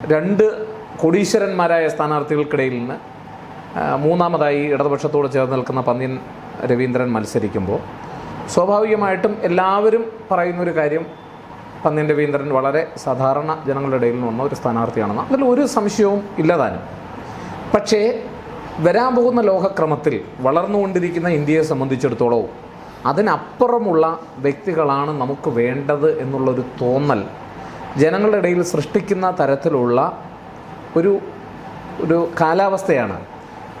രണ്ട് കോടീശ്വരന്മാരായ സ്ഥാനാർത്ഥികൾക്കിടയിൽ നിന്ന് മൂന്നാമതായി ഇടതുപക്ഷത്തോട് ചേർന്ന് നിൽക്കുന്ന പന്ന്യൻ രവീന്ദ്രൻ മത്സരിക്കുമ്പോൾ സ്വാഭാവികമായിട്ടും എല്ലാവരും പറയുന്നൊരു കാര്യം പന്ന്യൻ രവീന്ദ്രൻ വളരെ സാധാരണ ജനങ്ങളുടെ ഇടയിൽ നിന്ന് വന്ന ഒരു സ്ഥാനാർത്ഥിയാണെന്ന്. അതിൽ ഒരു സംശയവും ഇല്ലതാനും പക്ഷേ വരാൻ പോകുന്ന ലോകക്രമത്തിൽ വളർന്നുകൊണ്ടിരിക്കുന്ന ഇന്ത്യയെ സംബന്ധിച്ചിടത്തോളവും അതിനപ്പുറമുള്ള വ്യക്തികളാണ് നമുക്ക് വേണ്ടത് എന്നുള്ളൊരു തോന്നൽ ജനങ്ങളുടെ ഇടയിൽ സൃഷ്ടിക്കുന്ന തരത്തിലുള്ള ഒരു ഒരു കാലാവസ്ഥയാണ്.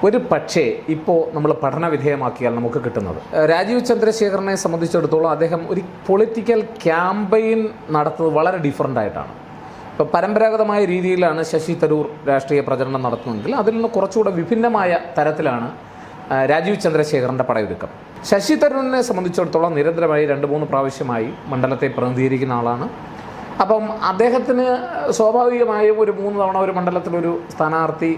ഒരു പക്ഷേ ഇപ്പോൾ നമ്മൾ പഠനവിധേയമാക്കിയാൽ നമുക്ക് കിട്ടുന്നത്. രാജീവ് ചന്ദ്രശേഖരനെ സംബന്ധിച്ചിടത്തോളം അദ്ദേഹം ഒരു പൊളിറ്റിക്കൽ ക്യാമ്പയിൻ നടത്തുന്നത് വളരെ ഡിഫറന്റ് ആയിട്ടാണ്. ഇപ്പോൾ പരമ്പരാഗതമായ രീതിയിലാണ് ശശി തരൂർ രാഷ്ട്രീയ പ്രചരണം നടത്തുന്നതെങ്കിൽ അതിൽ നിന്ന് കുറച്ചുകൂടെ വിഭിന്നമായ തരത്തിലാണ് രാജീവ് ചന്ദ്രശേഖരന്റെ പടയൊരുക്കം. ശശി തരൂരിനെ സംബന്ധിച്ചിടത്തോളം നിരന്തരമായി രണ്ട് മൂന്ന് പ്രാവശ്യമായി മണ്ഡലത്തെ പ്രതിനിധീകരിക്കുന്ന ആളാണ്. അപ്പം അദ്ദേഹത്തിന് സ്വാഭാവികമായും ഒരു മൂന്ന് തവണ ഒരു മണ്ഡലത്തിലൊരു സ്ഥാനാർത്ഥി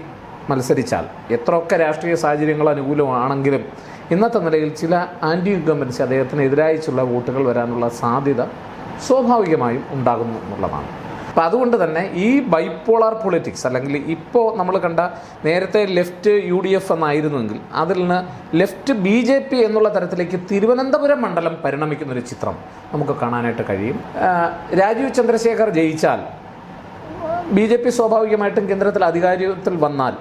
മത്സരിച്ചാൽ എത്രയൊക്കെ രാഷ്ട്രീയ സാഹചര്യങ്ങൾ അനുകൂലമാണെങ്കിലും ഇന്നത്തെ നിലയിൽ ചില ആന്റി ഇൻകംബൻസി അദ്ദേഹത്തിന് എതിരായിട്ടുള്ള വോട്ടുകൾ വരാനുള്ള സാധ്യത സ്വാഭാവികമായും ഉണ്ടാകുന്നു എന്നുള്ളതാണ്. അപ്പം അതുകൊണ്ട് തന്നെ ഈ ബൈപ്പോളാർ പൊളിറ്റിക്സ് അല്ലെങ്കിൽ ഇപ്പോൾ നമ്മൾ കണ്ട നേരത്തെ ലെഫ്റ്റ് യു ഡി എഫ് എന്നായിരുന്നെങ്കിൽ അതിൽ നിന്ന് ലെഫ്റ്റ് ബി ജെ പി എന്നുള്ള തരത്തിലേക്ക് തിരുവനന്തപുരം മണ്ഡലം പരിണമിക്കുന്ന ഒരു ചിത്രം നമുക്ക് കാണാനായിട്ട് കഴിയും. രാജീവ് ചന്ദ്രശേഖർ ജയിച്ചാൽ ബി ജെ പി സ്വാഭാവികമായിട്ടും കേന്ദ്രത്തിൽ അധികാരത്തിൽ വന്നാൽ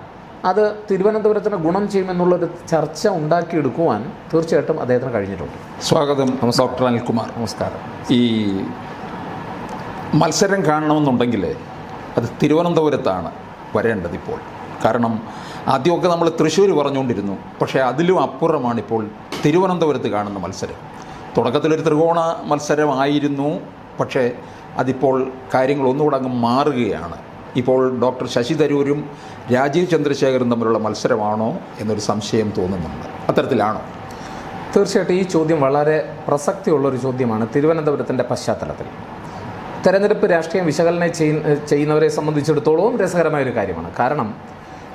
അത് തിരുവനന്തപുരത്തിന് ഗുണം ചെയ്യുമെന്നുള്ളൊരു ചർച്ച ഉണ്ടാക്കിയെടുക്കുവാൻ തീർച്ചയായിട്ടും അദ്ദേഹത്തിന് കഴിഞ്ഞിട്ടുണ്ട്. സ്വാഗതം ഡോക്ടർ അനിൽകുമാർ. നമസ്കാരം. ഈ മത്സരം കാണണമെന്നുണ്ടെങ്കിൽ അത് തിരുവനന്തപുരത്താണ് വരേണ്ടത് ഇപ്പോൾ. കാരണം ആദ്യമൊക്കെ നമ്മൾ തൃശ്ശൂർ പറഞ്ഞുകൊണ്ടിരുന്നു. പക്ഷേ അതിലും അപ്പുറമാണിപ്പോൾ തിരുവനന്തപുരത്ത് കാണുന്ന മത്സരം. തുടക്കത്തിലൊരു ത്രികോണ മത്സരമായിരുന്നു. പക്ഷേ അതിപ്പോൾ കാര്യങ്ങൾ ഒന്നുകൂടെ അങ്ങ് മാറുകയാണ്. ഇപ്പോൾ ഡോക്ടർ ശശി തരൂരും രാജീവ് ചന്ദ്രശേഖരും തമ്മിലുള്ള മത്സരമാണോ എന്നൊരു സംശയം തോന്നുന്നുണ്ട്. അത്തരത്തിലാണോ? തീർച്ചയായിട്ടും ഈ ചോദ്യം വളരെ പ്രസക്തിയുള്ളൊരു ചോദ്യമാണ് തിരുവനന്തപുരത്തിന്റെ പശ്ചാത്തലത്തിൽ. തെരഞ്ഞെടുപ്പ് രാഷ്ട്രീയം വിശകലനം ചെയ്യുന്ന ചെയ്യുന്നവരെ സംബന്ധിച്ചിടത്തോളവും രസകരമായ ഒരു കാര്യമാണ്. കാരണം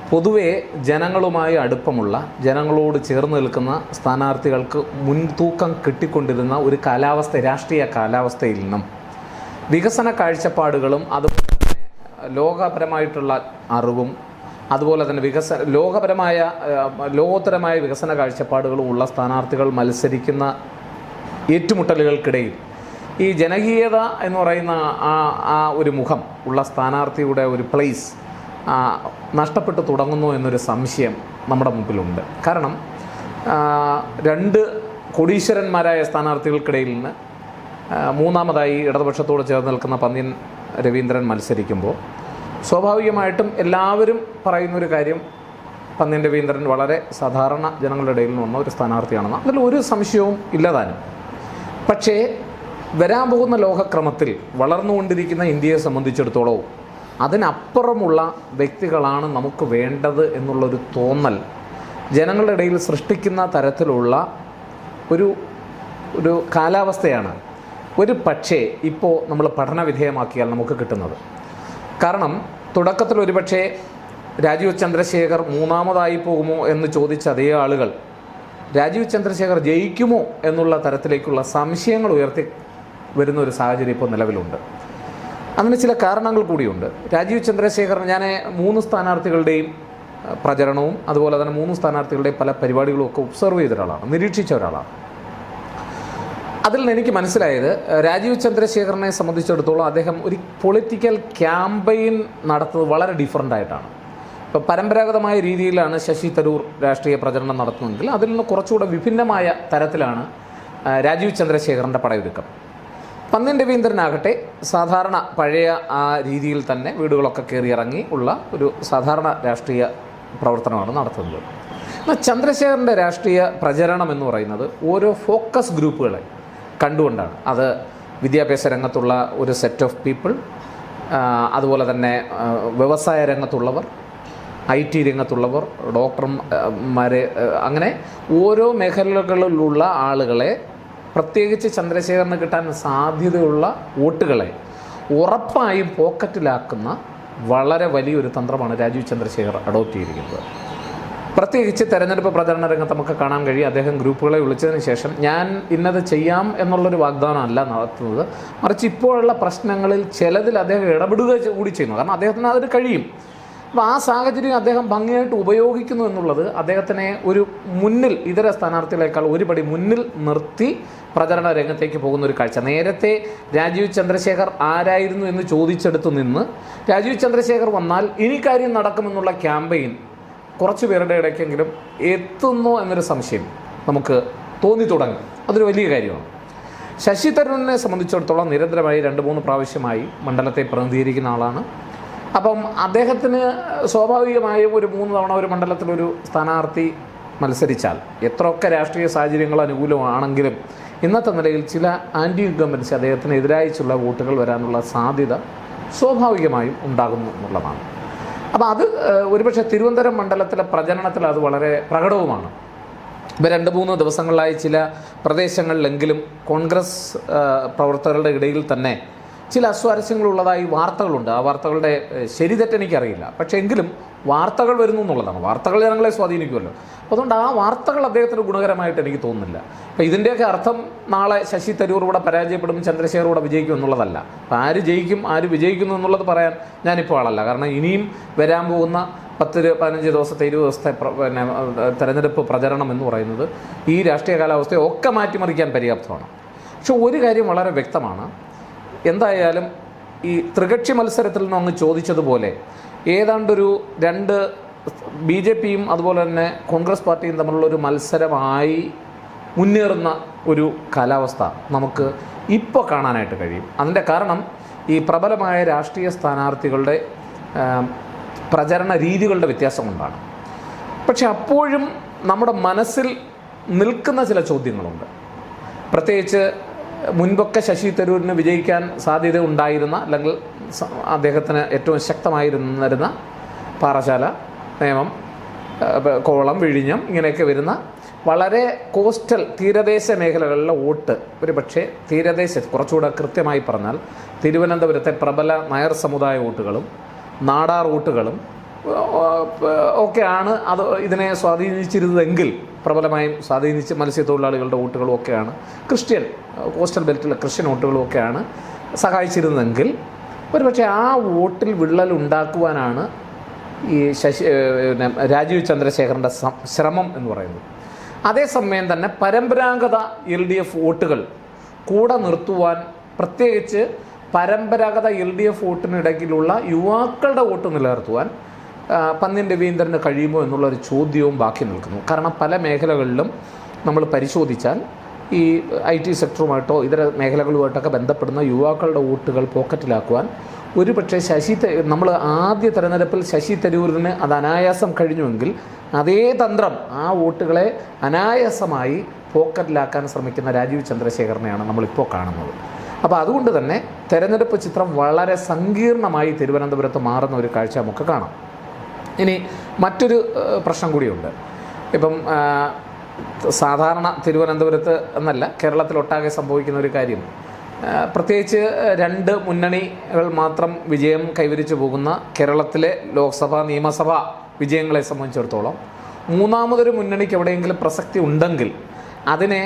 പൊതുവേ ജനങ്ങളുമായി അടുപ്പമുള്ള ജനങ്ങളോട് ചേർന്ന് നിൽക്കുന്ന സ്ഥാനാർത്ഥികൾക്ക് മുൻതൂക്കം കിട്ടിക്കൊണ്ടിരുന്ന ഒരു കാലാവസ്ഥ രാഷ്ട്രീയ കാലാവസ്ഥയിൽ നിന്നും വികസന കാഴ്ചപ്പാടുകളും അതുപോലെ തന്നെ ലോകപരമായിട്ടുള്ള അറിവും അതുപോലെ തന്നെ വികസ ലോകപരമായ ലോകോത്തരമായ വികസന കാഴ്ചപ്പാടുകളും ഉള്ള സ്ഥാനാർത്ഥികൾ മത്സരിക്കുന്ന ഏറ്റുമുട്ടലുകൾക്കിടയിൽ ഈ ജനകീയത എന്ന് പറയുന്ന ആ ആ ഒരു മുഖം ഉള്ള സ്ഥാനാർത്ഥിയുടെ ഒരു പ്ലേസ് നഷ്ടപ്പെട്ടു തുടങ്ങുന്നു എന്നൊരു സംശയം നമ്മുടെ മുമ്പിലുണ്ട്. കാരണം രണ്ട് കോടീശ്വരന്മാരായ സ്ഥാനാർത്ഥികൾക്കിടയിൽ നിന്ന് മൂന്നാമതായി ഇടതുപക്ഷത്തോട് ചേർന്ന് നിൽക്കുന്ന പന്ന്യൻ രവീന്ദ്രൻ മത്സരിക്കുമ്പോൾ സ്വാഭാവികമായിട്ടും എല്ലാവരും പറയുന്നൊരു കാര്യം പന്ന്യൻ രവീന്ദ്രൻ വളരെ സാധാരണ ജനങ്ങളുടെ ഇടയിൽ നിന്ന് വന്ന ഒരു സ്ഥാനാർത്ഥിയാണെന്ന് അതിൽ ഒരു സംശയവും ഇല്ലതാനും പക്ഷേ വരാൻ പോകുന്ന ലോകക്രമത്തിൽ വളർന്നുകൊണ്ടിരിക്കുന്ന ഇന്ത്യയെ സംബന്ധിച്ചിടത്തോളവും അതിനപ്പുറമുള്ള വ്യക്തികളാണ് നമുക്ക് വേണ്ടത് എന്നുള്ളൊരു തോന്നൽ ജനങ്ങളുടെ ഇടയിൽ സൃഷ്ടിക്കുന്ന തരത്തിലുള്ള ഒരു ഒരു കാലാവസ്ഥയാണ്. ഒരു പക്ഷേ ഇപ്പോൾ നമ്മൾ പഠനവിധേയമാക്കിയാൽ നമുക്ക് കിട്ടുന്നത്. കാരണം തുടക്കത്തിൽ ഒരുപക്ഷേ രാജീവ് ചന്ദ്രശേഖർ മൂന്നാമതായി പോകുമോ എന്ന് ചോദിച്ച അതേ ആളുകൾ രാജീവ് ചന്ദ്രശേഖർ ജയിക്കുമോ എന്നുള്ള തരത്തിലേക്കുള്ള സംശയങ്ങൾ ഉയർത്തി വരുന്ന ഒരു സാഹചര്യം ഇപ്പോൾ നിലവിലുണ്ട്. അങ്ങനെ ചില കാരണങ്ങൾ കൂടിയുണ്ട്. രാജീവ് ചന്ദ്രശേഖർ ഞാൻ മൂന്ന് സ്ഥാനാർത്ഥികളുടെയും പ്രചരണവും അതുപോലെ തന്നെ മൂന്ന് സ്ഥാനാർത്ഥികളുടെയും പല പരിപാടികളും ഒക്കെ ഒബ്സർവ് ചെയ്ത ഒരാളാണ് നിരീക്ഷിച്ച ഒരാളാണ്. അതിൽ നിന്ന് എനിക്ക് മനസ്സിലായത് രാജീവ് ചന്ദ്രശേഖരനെ സംബന്ധിച്ചിടത്തോളം അദ്ദേഹം ഒരു പൊളിറ്റിക്കൽ ക്യാമ്പയിൻ നടത്തുന്നത് വളരെ ഡിഫറന്റ് ആയിട്ടാണ്. ഇപ്പോൾ പരമ്പരാഗതമായ രീതിയിലാണ് ശശി തരൂർ രാഷ്ട്രീയ പ്രചരണം നടത്തുന്നതെങ്കിൽ അതിൽ നിന്ന് കുറച്ചുകൂടെ വിഭിന്നമായ തരത്തിലാണ് രാജീവ് ചന്ദ്രശേഖരന്റെ പടയൊരുക്കം. പന്ന്യൻ രവീന്ദ്രനാകട്ടെ സാധാരണ പഴയ ആ രീതിയിൽ തന്നെ വീടുകളൊക്കെ കയറി ഇറങ്ങി ഉള്ള ഒരു സാധാരണ രാഷ്ട്രീയ പ്രവർത്തനമാണ് നടത്തുന്നത്. എന്നാൽ ചന്ദ്രശേഖരന്റെ രാഷ്ട്രീയ പ്രചരണം എന്ന് പറയുന്നത് ഓരോ ഫോക്കസ് ഗ്രൂപ്പുകളെ കണ്ടുകൊണ്ടാണ്. അത് വിദ്യാഭ്യാസ രംഗത്തുള്ള ഒരു സെറ്റ് ഓഫ് പീപ്പിൾ അതുപോലെ തന്നെ വ്യവസായ രംഗത്തുള്ളവർ ഐ ടി രംഗത്തുള്ളവർ ഡോക്ടർമാർ അങ്ങനെ ഓരോ മേഖലകളിലുള്ള ആളുകളെ പ്രത്യേകിച്ച് ചന്ദ്രശേഖരന് കിട്ടാൻ സാധ്യതയുള്ള വോട്ടുകളെ ഉറപ്പായും പോക്കറ്റിലാക്കുന്ന വളരെ വലിയൊരു തന്ത്രമാണ് രാജീവ് ചന്ദ്രശേഖർ അഡോപ്റ്റ് ചെയ്തിരിക്കുന്നത്. പ്രത്യേകിച്ച് തെരഞ്ഞെടുപ്പ് പ്രചരണ രംഗത്ത് നമുക്ക് കാണാൻ കഴിയും. അദ്ദേഹം ഗ്രൂപ്പുകളെ വിളിച്ചതിന് ശേഷം ഞാൻ ഇന്നത് ചെയ്യാം എന്നുള്ളൊരു വാഗ്ദാനമല്ല നടത്തുന്നത്. മറിച്ച് ഇപ്പോഴുള്ള പ്രശ്നങ്ങളിൽ ചിലതിൽ അദ്ദേഹം ഇടപെടുക കൂടി ചെയ്യുന്നു. കാരണം അദ്ദേഹത്തിന് അതിന് കഴിയും. അപ്പോൾ ആ സാഹചര്യം അദ്ദേഹം ഭംഗിയായിട്ട് ഉപയോഗിക്കുന്നു എന്നുള്ളത് അദ്ദേഹത്തിനെ ഒരു മുന്നിൽ ഇതര സ്ഥാനാർത്ഥികളെക്കാൾ ഒരുപടി മുന്നിൽ നിർത്തി പ്രചരണ രംഗത്തേക്ക് പോകുന്ന ഒരു കാഴ്ച. നേരത്തെ രാജീവ് ചന്ദ്രശേഖർ ആരായിരുന്നു എന്ന് ചോദിച്ചെടുത്തു നിന്ന് രാജീവ് ചന്ദ്രശേഖർ വന്നാൽ ഇനി കാര്യം നടക്കുമെന്നുള്ള ക്യാമ്പയിൻ കുറച്ച് പേരുടെ ഇടയ്ക്കെങ്കിലും എത്തുന്നു എന്നൊരു സംശയം നമുക്ക് തോന്നി തുടങ്ങും. അതൊരു വലിയ കാര്യമാണ്. ശശി തരൂരിനെ സംബന്ധിച്ചിടത്തോളം നിരന്തരമായി രണ്ട് മൂന്ന് പ്രാവശ്യമായി മണ്ഡലത്തെ പ്രതിനിധീകരിക്കുന്ന ആളാണ്. അപ്പം അദ്ദേഹത്തിന് സ്വാഭാവികമായും ഒരു മൂന്ന് തവണ ഒരു മണ്ഡലത്തിലൊരു സ്ഥാനാർത്ഥി മത്സരിച്ചാൽ എത്രയൊക്കെ രാഷ്ട്രീയ സാഹചര്യങ്ങൾ അനുകൂലമാണെങ്കിലും ഇന്നത്തെ നിലയിൽ ചില ആന്റി ഇൻകമ്പൻസി അദ്ദേഹത്തിന് എതിരായിട്ടുള്ള വോട്ടുകൾ വരാനുള്ള സാധ്യത സ്വാഭാവികമായും ഉണ്ടാകുന്നു എന്നുള്ളതാണ്. അപ്പോൾ അത് ഒരുപക്ഷെ തിരുവനന്തപുരം മണ്ഡലത്തിലെ പ്രചരണത്തിൽ അത് വളരെ പ്രകടവുമാണ്. ഇപ്പോൾ രണ്ട് മൂന്ന് ദിവസങ്ങളിലായി ചില പ്രദേശങ്ങളിലെങ്കിലും കോൺഗ്രസ് പ്രവർത്തകരുടെ ഇടയിൽ തന്നെ ചില അസ്വാരസ്യങ്ങളുള്ളതായി വാർത്തകളുണ്ട്. ആ വാർത്തകളുടെ ശരി തെറ്റെനിക്കറിയില്ല പക്ഷേ എങ്കിലും വാർത്തകൾ വരുന്നു എന്നുള്ളതാണ്. വാർത്തകൾ ജനങ്ങളെ സ്വാധീനിക്കുമല്ലോ. അപ്പോൾ അതുകൊണ്ട് ആ വാർത്തകൾ അദ്ദേഹത്തിന് ഗുണകരമായിട്ട് എനിക്ക് തോന്നുന്നില്ല. അപ്പോൾ ഇതിന്റെയൊക്കെ അർത്ഥം നാളെ ശശി തരൂർ ഇവിടെ പരാജയപ്പെടും ചന്ദ്രശേഖർ ഇവിടെ വിജയിക്കും എന്നുള്ളതല്ല. അപ്പോൾ ആര് ജയിക്കും ആര് വിജയിക്കുന്നു എന്നുള്ളത് പറയാൻ ഞാനിപ്പോൾ ആളല്ല. കാരണം ഇനിയും വരാൻ പോകുന്ന പത്ത് പതിനഞ്ച് ദിവസത്തെ ഇരുപത് ദിവസത്തെ പിന്നെ തെരഞ്ഞെടുപ്പ് പ്രചരണം എന്ന് പറയുന്നത് ഈ രാഷ്ട്രീയ കാലാവസ്ഥയെ ഒക്കെ മാറ്റിമറിക്കാൻ പര്യാപ്തമാണ്. പക്ഷെ ഒരു കാര്യം വളരെ വ്യക്തമാണ്. എന്തായാലും ഈ ത്രികക്ഷി മത്സരത്തിൽ നിന്ന് അങ്ങ് ചോദിച്ചതുപോലെ ഏതാണ്ടൊരു രണ്ട് ബി ജെ പിയും അതുപോലെ തന്നെ കോൺഗ്രസ് പാർട്ടിയും തമ്മിലുള്ള ഒരു മത്സരമായി മുന്നേറുന്ന ഒരു കാലാവസ്ഥ നമുക്ക് ഇപ്പോൾ കാണാനായിട്ട് കഴിയും. അതിന്റെ കാരണം ഈ പ്രബലമായ രാഷ്ട്രീയ സ്ഥാനാർത്ഥികളുടെ പ്രചരണ രീതികളുടെ വ്യത്യാസം കൊണ്ടാണ്. പക്ഷെ അപ്പോഴും നമ്മുടെ മനസ്സിൽ നിൽക്കുന്ന ചില ചോദ്യങ്ങളുണ്ട്. പ്രത്യേകിച്ച് മുൻപൊക്കെ ശശി തരൂരിന് വിജയിക്കാൻ സാധ്യത ഉണ്ടായിരുന്ന അല്ലെങ്കിൽ അദ്ദേഹത്തിന് ഏറ്റവും ശക്തമായിരുന്നിരുന്ന പാറശാല നേമം കോളം വിഴിഞ്ഞം ഇങ്ങനെയൊക്കെ വരുന്ന വളരെ കോസ്റ്റൽ തീരദേശ മേഖലകളിലെ വോട്ട് ഒരു പക്ഷേ തീരദേശ കുറച്ചുകൂടെ കൃത്യമായി പറഞ്ഞാൽ തിരുവനന്തപുരത്തെ പ്രബല നായർ സമുദായ വോട്ടുകളും നാടാർ വോട്ടുകളും ഒക്കെയാണ് അത് ഇതിനെ സ്വാധീനിച്ചിരുന്നതെങ്കിൽ പ്രബലമായും സ്വാധീനിച്ച് മത്സ്യത്തൊഴിലാളികളുടെ വോട്ടുകളും ഒക്കെയാണ്. ക്രിസ്ത്യൻ കോസ്റ്റൽ ബെൽറ്റിലെ ക്രിസ്ത്യൻ വോട്ടുകളും ഒക്കെയാണ് സഹായിച്ചിരുന്നതെങ്കിൽ ഒരുപക്ഷെ ആ വോട്ടിൽ വിള്ളൽ ഉണ്ടാക്കുവാനാണ് ഈ ശശി പിന്നെ രാജീവ് ചന്ദ്രശേഖരന്റെ ശ്രമം എന്ന് പറയുന്നത്. അതേസമയം തന്നെ പരമ്പരാഗത എൽ ഡി എഫ് വോട്ടുകൾ കൂടെ നിർത്തുവാൻ പ്രത്യേകിച്ച് പരമ്പരാഗത എൽ ഡി എഫ് വോട്ടിനിടയ്ക്കിലുള്ള യുവാക്കളുടെ വോട്ട് നിലനിർത്തുവാൻ ആ, പന്ന്യൻ രവീന്ദ്രന് കഴിയുമോ എന്നുള്ളൊരു ചോദ്യവും ബാക്കി നിൽക്കുന്നു. കാരണം പല മേഖലകളിലും നമ്മൾ പരിശോധിച്ചാൽ ഈ ഐ ടി സെക്ടറുമായിട്ടോ ഇതര മേഖലകളുമായിട്ടൊക്കെ ബന്ധപ്പെടുന്ന യുവാക്കളുടെ വോട്ടുകൾ പോക്കറ്റിലാക്കുവാൻ ഒരു പക്ഷേ ശശി നമ്മൾ ആദ്യ തെരഞ്ഞെടുപ്പിൽ ശശി തരൂരിന് അത് അനായാസം കഴിഞ്ഞുവെങ്കിൽ അതേ തന്ത്രം ആ വോട്ടുകളെ അനായാസമായി പോക്കറ്റിലാക്കാൻ ശ്രമിക്കുന്ന രാജീവ് ചന്ദ്രശേഖരനെയാണ് നമ്മളിപ്പോൾ കാണുന്നത്. അപ്പോൾ അതുകൊണ്ട് തന്നെ തെരഞ്ഞെടുപ്പ് ചിത്രം വളരെ സങ്കീർണമായി തിരുവനന്തപുരത്ത് മാറുന്ന ഒരു കാഴ്ച നമുക്ക് കാണാം. ഇനി മറ്റൊരു പ്രശ്നം കൂടിയുണ്ട്. ഇപ്പം സാധാരണ തിരുവനന്തപുരത്ത് എന്നല്ല കേരളത്തിലൊട്ടാകെ സംഭവിക്കുന്ന ഒരു കാര്യം. പ്രത്യേകിച്ച് രണ്ട് മുന്നണികൾ മാത്രം വിജയം കൈവരിച്ചു പോകുന്ന കേരളത്തിലെ ലോക്സഭാ നിയമസഭ വിജയങ്ങളെ സംബന്ധിച്ചിടത്തോളം മൂന്നാമതൊരു മുന്നണിക്ക് എവിടെയെങ്കിലും പ്രസക്തി ഉണ്ടെങ്കിൽ അതിനെ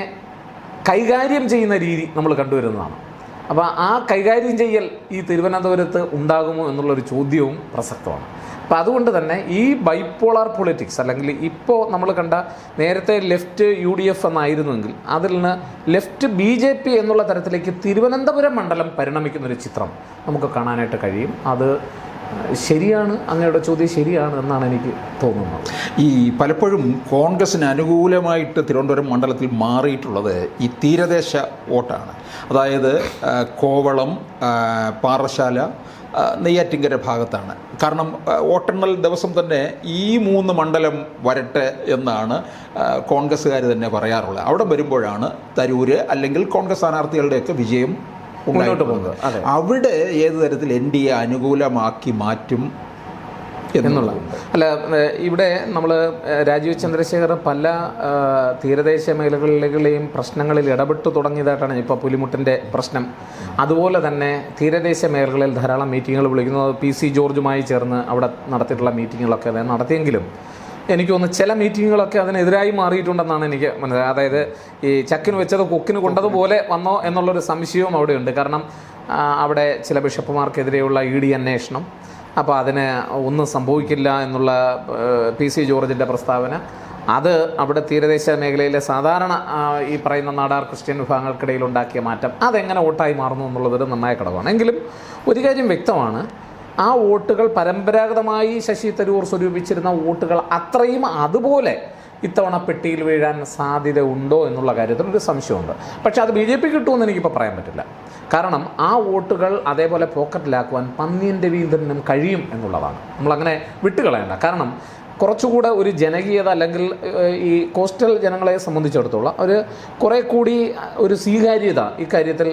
കൈകാര്യം ചെയ്യുന്ന രീതി നമ്മൾ കണ്ടുവരുന്നതാണ്. അപ്പോൾ ആ കൈകാര്യം ചെയ്യൽ ഈ തിരുവനന്തപുരത്ത് ഉണ്ടാകുമോ എന്നുള്ളൊരു ചോദ്യവും പ്രസക്തമാണ്. അപ്പോൾ അതുകൊണ്ട് തന്നെ ഈ ബൈപ്പോളാർ പൊളിറ്റിക്സ് അല്ലെങ്കിൽ ഇപ്പോൾ നമ്മൾ കണ്ട നേരത്തെ ലെഫ്റ്റ് യു ഡി എഫ് എന്നായിരുന്നെങ്കിൽ അതിൽ നിന്ന് ലെഫ്റ്റ് ബി ജെ പി എന്നുള്ള തരത്തിലേക്ക് തിരുവനന്തപുരം മണ്ഡലം പരിണമിക്കുന്നൊരു ചിത്രം നമുക്ക് കാണാനായിട്ട് കഴിയും. അത് ശരിയാണ്? അങ്ങയുടെ ചോദ്യം ശരിയാണ് എന്നാണ് എനിക്ക് തോന്നുന്നത്. ഈ പലപ്പോഴും കോൺഗ്രസിന് അനുകൂലമായിട്ട് തിരുവനന്തപുരം മണ്ഡലത്തിൽ മാറിയിട്ടുള്ളത് ഈ തീരദേശ വോട്ടാണ്. അതായത് കോവളം പാറശാല നെയ്യാറ്റിങ്കര ഭാഗത്താണ്. കാരണം വോട്ടെണ്ണൽ ദിവസം തന്നെ ഈ മൂന്ന് മണ്ഡലം വരട്ടെ എന്നാണ് കോൺഗ്രസ്സുകാർ തന്നെ പറയാറുള്ളത്. അവിടെ വരുമ്പോഴാണ് തരൂര് അല്ലെങ്കിൽ കോൺഗ്രസ് സ്ഥാനാർത്ഥികളുടെയൊക്കെ വിജയം മുന്നോട്ട് പോകുന്നത്. അവിടെ ഏത് തരത്തിൽ എൻ ഡി എ അനുകൂലമാക്കി മാറ്റും എന്നുള്ള. അല്ല ഇവിടെ നമ്മൾ രാജീവ് ചന്ദ്രശേഖർ പല തീരദേശ മേഖലകളിലെയും പ്രശ്നങ്ങളിൽ ഇടപെട്ടു തുടങ്ങിയതായിട്ടാണ് ഇപ്പോൾ പുലിമുട്ടിന്റെ പ്രശ്നം. അതുപോലെ തന്നെ തീരദേശ മേഖലകളിൽ ധാരാളം മീറ്റിങ്ങുകൾ വിളിക്കുന്നത് പി സി ജോർജുമായി ചേർന്ന് അവിടെ നടത്തിയിട്ടുള്ള മീറ്റിങ്ങുകളൊക്കെ നടത്തിയെങ്കിലും എനിക്ക് തോന്നുന്നു ചില മീറ്റിങ്ങുകളൊക്കെ അതിനെതിരായി മാറിയിട്ടുണ്ടെന്നാണ് എനിക്ക് മനസ്സിലായത് അതായത് ഈ ചക്കിന് വെച്ചത് കൊക്കിന് കൊണ്ടതുപോലെ വന്നോ എന്നുള്ളൊരു സംശയവും അവിടെയുണ്ട്. കാരണം അവിടെ ചില ബിഷപ്പുമാർക്കെതിരെയുള്ള ഇ ഡി അന്വേഷണം അപ്പോൾ അതിന് ഒന്നും സംഭവിക്കില്ല എന്നുള്ള പി സി ജോർജിന്റെ പ്രസ്താവന. അത് അവിടെ തീരദേശ മേഖലയിലെ സാധാരണ ഈ പറയുന്ന നാടാർ ക്രിസ്ത്യൻ വിഭാഗങ്ങൾക്കിടയിൽ ഉണ്ടാക്കിയ മാറ്റം. അതെങ്ങനെ വോട്ടായി മാറുന്നു എന്നുള്ളതൊരു നന്നായ ഘടകമാണ്. എങ്കിലും ഒരു കാര്യം വ്യക്തമാണ്. ആ വോട്ടുകൾ പരമ്പരാഗതമായി ശശി തരൂർ സ്വരൂപിച്ചിരുന്ന വോട്ടുകൾ അത്രയും അതുപോലെ ഇത്തവണ പെട്ടിയിൽ വീഴാൻ സാധ്യത ഉണ്ടോ എന്നുള്ള കാര്യത്തിൽ ഒരു സംശയമുണ്ട്. പക്ഷേ അത് ബി ജെ പി കിട്ടുമെന്ന് എനിക്കിപ്പോൾ പറയാൻ പറ്റില്ല. കാരണം ആ വോട്ടുകൾ അതേപോലെ പോക്കറ്റിലാക്കുവാൻ പന്നിയൻ രവീന്ദ്രനും കഴിയും എന്നുള്ളതാണ്. നമ്മളങ്ങനെ വിട്ടുകളയണ്ട. കാരണം കുറച്ചുകൂടെ ഒരു ജനകീയത അല്ലെങ്കിൽ ഈ കോസ്റ്റൽ ജനങ്ങളെ സംബന്ധിച്ചിടത്തോളം ഒരു കുറേ കൂടി ഒരു സ്വീകാര്യത ഇക്കാര്യത്തിൽ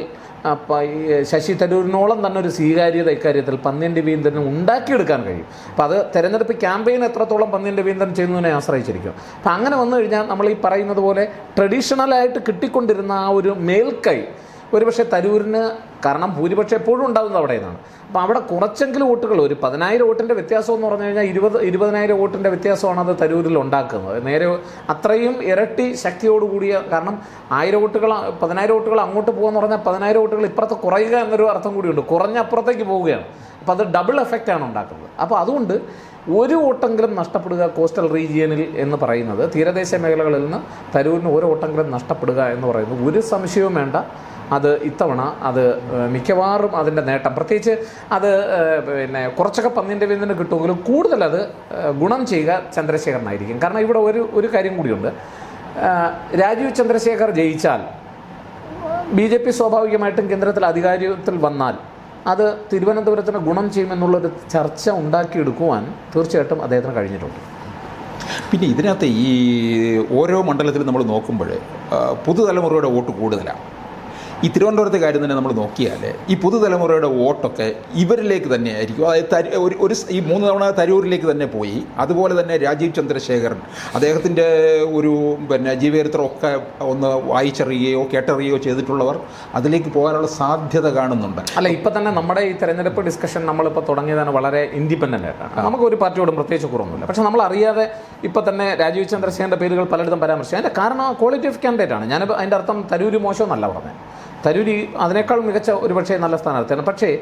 ശശി തരൂരിനോളം തന്നെ ഒരു സ്വീകാര്യത ഇക്കാര്യത്തിൽ പന്ന്യൻ രവീന്ദ്രന് ഉണ്ടാക്കിയെടുക്കാൻ കഴിയും. അപ്പം അത് തെരഞ്ഞെടുപ്പ് ക്യാമ്പയിൻ എത്രത്തോളം പന്ന്യൻ രവീന്ദ്രൻ ചെയ്യുന്നതിനെ ആശ്രയിച്ചിരിക്കും. അപ്പം അങ്ങനെ വന്നു കഴിഞ്ഞാൽ നമ്മൾ ഈ പറയുന്നത് പോലെ ട്രഡീഷണലായിട്ട് കിട്ടിക്കൊണ്ടിരുന്ന ആ ഒരു മേൽക്കൈ ഒരുപക്ഷെ തരൂരിന് കാരണം ഭൂരിപക്ഷം എപ്പോഴും ഉണ്ടാകുന്നത് അവിടെ നിന്നാണ്. അപ്പോൾ അവിടെ കുറച്ചെങ്കിലും വോട്ടുകൾ ഒരു പതിനായിരം വോട്ടിന്റെ വ്യത്യാസം എന്ന് പറഞ്ഞു കഴിഞ്ഞാൽ ഇരുപത് ഇരുപതിനായിരം വോട്ടിന്റെ വ്യത്യാസമാണ് അത് തരൂരിൽ ഉണ്ടാക്കുന്നത്. നേരെ അത്രയും ഇരട്ടി ശക്തിയോടുകൂടിയ കാരണം ആയിരം വോട്ടുകൾ പതിനായിരം വോട്ടുകൾ അങ്ങോട്ട് പോകുമെന്ന് പറഞ്ഞാൽ പതിനായിരം വോട്ടുകൾ ഇപ്പുറത്ത് കുറയുക എന്നൊരു അർത്ഥം കൂടിയുണ്ട്. കുറഞ്ഞ അപ്പുറത്തേക്ക് പോവുകയാണ്. അപ്പോൾ അത് ഡബിൾ എഫക്റ്റാണ് ഉണ്ടാക്കുന്നത്. അപ്പോൾ അതുകൊണ്ട് ഒരു വോട്ടെങ്കിലും നഷ്ടപ്പെടുക കോസ്റ്റൽ റീജിയനിൽ എന്ന് പറയുന്നത് തീരദേശ മേഖലകളിൽ നിന്ന് തരൂരിന് ഒരു വോട്ടെങ്കിലും നഷ്ടപ്പെടുക എന്ന് പറയുന്നത് ഒരു സംശയവും വേണ്ട. അത് ഇത്തവണ അത് മിക്കവാറും അതിന്റെ നേട്ടം. പ്രത്യേകിച്ച് അത് പിന്നെ കുറച്ചൊക്കെ പന്നിന്റെ വീതിന് കിട്ടുമെങ്കിലും കൂടുതലത് ഗുണം ചെയ്യുക ചന്ദ്രശേഖരനായിരിക്കും. കാരണം ഇവിടെ ഒരു ഒരു കാര്യം കൂടിയുണ്ട്. രാജീവ് ചന്ദ്രശേഖർ ജയിച്ചാൽ ബി ജെ പി സ്വാഭാവികമായിട്ടും കേന്ദ്രത്തിൽ അധികാരത്തിൽ വന്നാൽ അത് തിരുവനന്തപുരത്തിന് ഗുണം ചെയ്യുമെന്നുള്ളൊരു ചർച്ച ഉണ്ടാക്കിയെടുക്കുവാൻ തീർച്ചയായിട്ടും അദ്ദേഹത്തിന് കഴിഞ്ഞിട്ടുണ്ട്. പിന്നെ ഇതിനകത്ത് ഈ ഓരോ മണ്ഡലത്തിലും നമ്മൾ നോക്കുമ്പോൾ പുതുതലമുറയുടെ വോട്ട് കൂടുതലാണ്. ഈ തിരുവനന്തപുരത്തെ കാര്യം തന്നെ നമ്മൾ നോക്കിയാൽ ഈ പുതുതലമുറയുടെ വോട്ടൊക്കെ ഇവരിലേക്ക് തന്നെ ആയിരിക്കും. അതായത് തരു- ഒരു ഒരു ഈ മൂന്ന് തവണ തരൂരിലേക്ക് തന്നെ പോയി. അതുപോലെ തന്നെ രാജീവ് ചന്ദ്രശേഖരൻ അദ്ദേഹത്തിന്റെ ഒരു പിന്നെ ജീവചരിത്രമൊക്കെ ഒന്ന് വായിച്ചറിയുകയോ കേട്ടറിയുകയോ ചെയ്തിട്ടുള്ളവർ അതിലേക്ക് പോകാനുള്ള സാധ്യത കാണുന്നുണ്ട്. അല്ല ഇപ്പം തന്നെ നമ്മുടെ ഈ തെരഞ്ഞെടുപ്പ് ഡിസ്കഷൻ നമ്മളിപ്പോൾ തുടങ്ങിയതാണ് വളരെ ഇൻഡിപെൻഡന്റ് ആയിട്ടാണ് നമുക്ക് ഒരു പാർട്ടിയോടും പ്രത്യേകിച്ച് കുറവൊന്നുമില്ല. പക്ഷെ നമ്മൾ അറിയാതെ ഇപ്പം തന്നെ രാജീവ് ചന്ദ്രശേഖരന്റെ പേരുകൾ പലയിടത്തും പരാമർശിച്ചു. അതിന്റെ കാരണം ക്വാളിറ്റി ഓഫ് കാൻഡിഡേറ്റ് ആണ്. ഞാനിപ്പോൾ അതിന്റെ അർത്ഥം തരൂര് മോശമെന്നല്ല പറഞ്ഞത്. തരൂരി അതിനേക്കാൾ മികച്ച ഒരു പക്ഷേ നല്ല സ്ഥാനാർത്ഥിയാണ്. പക്ഷേ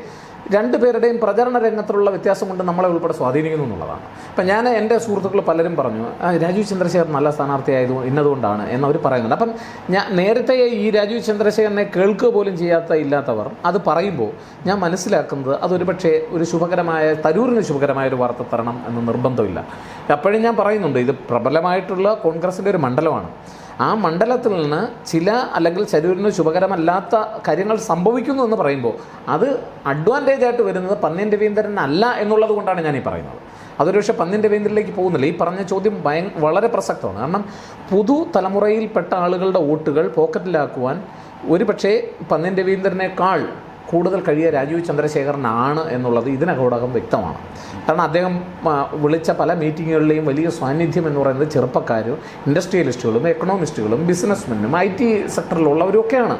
രണ്ട് പേരുടെയും പ്രചരണ രംഗത്തിലുള്ള വ്യത്യാസം കൊണ്ട് നമ്മളെ ഉൾപ്പെടെ സ്വാധീനിക്കുന്നു എന്നുള്ളതാണ്. ഇപ്പം ഞാൻ എന്റെ സുഹൃത്തുക്കൾ പലരും പറഞ്ഞു "ആ, രാജീവ് ചന്ദ്രശേഖർ നല്ല സ്ഥാനാർത്ഥിയായത് ഇന്നതുകൊണ്ടാണ് എന്നവർ പറയുന്നുണ്ട്. അപ്പം ഞാൻ നേരത്തെ ഈ രാജീവ് ചന്ദ്രശേഖരനെ കേൾക്കുക പോലും ചെയ്യാത്ത ഇല്ലാത്തവർ അത് പറയുമ്പോൾ ഞാൻ മനസ്സിലാക്കുന്നത് അതൊരു പക്ഷേ ഒരു ശുഭകരമായ തരൂരിന് ശുഭകരമായ ഒരു വാർത്ത തരണം എന്ന് നിർബന്ധമില്ല. അപ്പോഴും ഞാൻ പറയുന്നുണ്ട് ഇത് പ്രബലമായിട്ടുള്ള കോൺഗ്രസിന്റെ ഒരു മണ്ഡലമാണ്. ആ മണ്ഡലത്തിൽ നിന്ന് ചില അല്ലെങ്കിൽ ശരീരത്തിന് ശുഭകരമല്ലാത്ത കാര്യങ്ങൾ സംഭവിക്കുന്നു എന്ന് പറയുമ്പോൾ അത് അഡ്വാന്റേജ് ആയിട്ട് വരുന്നത് പന്നിൻ രവീന്ദ്രൻ അല്ല എന്നുള്ളത് കൊണ്ടാണ് ഞാൻ ഈ പറയുന്നത്. അതൊരു പക്ഷേ പന്നിൻ രവീന്ദ്രനിലേക്ക് പോകുന്നില്ല. ഈ പറഞ്ഞ ചോദ്യം ഭയ വളരെ പ്രസക്തമാണ്. കാരണം പുതു തലമുറയിൽപ്പെട്ട ആളുകളുടെ വോട്ടുകൾ പോക്കറ്റിലാക്കുവാൻ ഒരു പക്ഷേ പന്നിൻ രവീന്ദ്രനേക്കാൾ കൂടുതൽ കഴിയ രാജീവ് ചന്ദ്രശേഖരനാണ് എന്നുള്ളത് ഇതിനകം വ്യക്തമാണ്. കാരണം അദ്ദേഹം വിളിച്ച പല മീറ്റിങ്ങുകളിലെയും വലിയ സാന്നിധ്യം എന്ന് പറയുന്നത് ചെറുപ്പക്കാരും ഇൻഡസ്ട്രിയലിസ്റ്റുകളും എക്കണോമിസ്റ്റുകളും ബിസിനസ്മെനും ഐ ടി സെക്ടറിലുള്ളവരും ഒക്കെയാണ്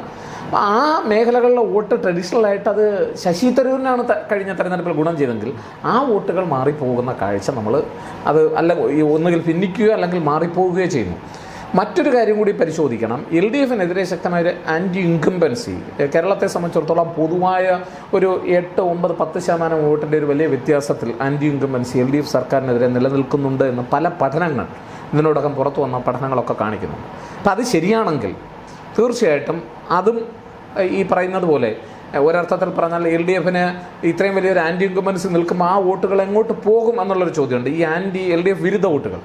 ആ മേഖലകളിലെ വോട്ട് ട്രഡീഷണലായിട്ട് അത് ശശി തരൂരിനാണ് കഴിഞ്ഞ തെരഞ്ഞെടുപ്പിൽ ഗുണം ചെയ്തെങ്കിൽ ആ വോട്ടുകൾ മാറിപ്പോകുന്ന കാഴ്ച നമ്മൾ അത് അല്ല ഒന്നുകിൽ ഭിന്നിക്കുകയോ അല്ലെങ്കിൽ മാറിപ്പോവുകയോ ചെയ്യുന്നു. മറ്റൊരു കാര്യം കൂടി പരിശോധിക്കണം. എൽ ഡി എഫിനെതിരെ ശക്തമായ ഒരു ആന്റി ഇൻകംബൻസി കേരളത്തെ സംബന്ധിച്ചിടത്തോളം പൊതുവായ ഒരു എട്ട് ഒമ്പത് പത്ത് ശതമാനം വോട്ടിന്റെ ഒരു വലിയ വ്യത്യാസത്തിൽ anti incumbency L D F സർക്കാരിനെതിരെ നിലനിൽക്കുന്നുണ്ട് എന്ന് പല പഠനങ്ങൾ ഇതിനോടകം പുറത്തു വന്ന പഠനങ്ങളൊക്കെ കാണിക്കുന്നു അപ്പം അത് ശരിയാണെങ്കിൽ തീർച്ചയായിട്ടും അതും ഈ പറയുന്നത് പോലെ ഒരർത്ഥത്തിൽ പറഞ്ഞാൽ എൽ ഡി എഫിന് ഇത്രയും വലിയൊരു ആന്റി ഇൻകംബൻസി നിൽക്കുമ്പോൾ ആ വോട്ടുകൾ എങ്ങോട്ട് പോകും എന്നുള്ളൊരു ചോദ്യമുണ്ട്. ഈ ആന്റി എൽ ഡി എഫ് വിരുദ്ധ വോട്ടുകൾ.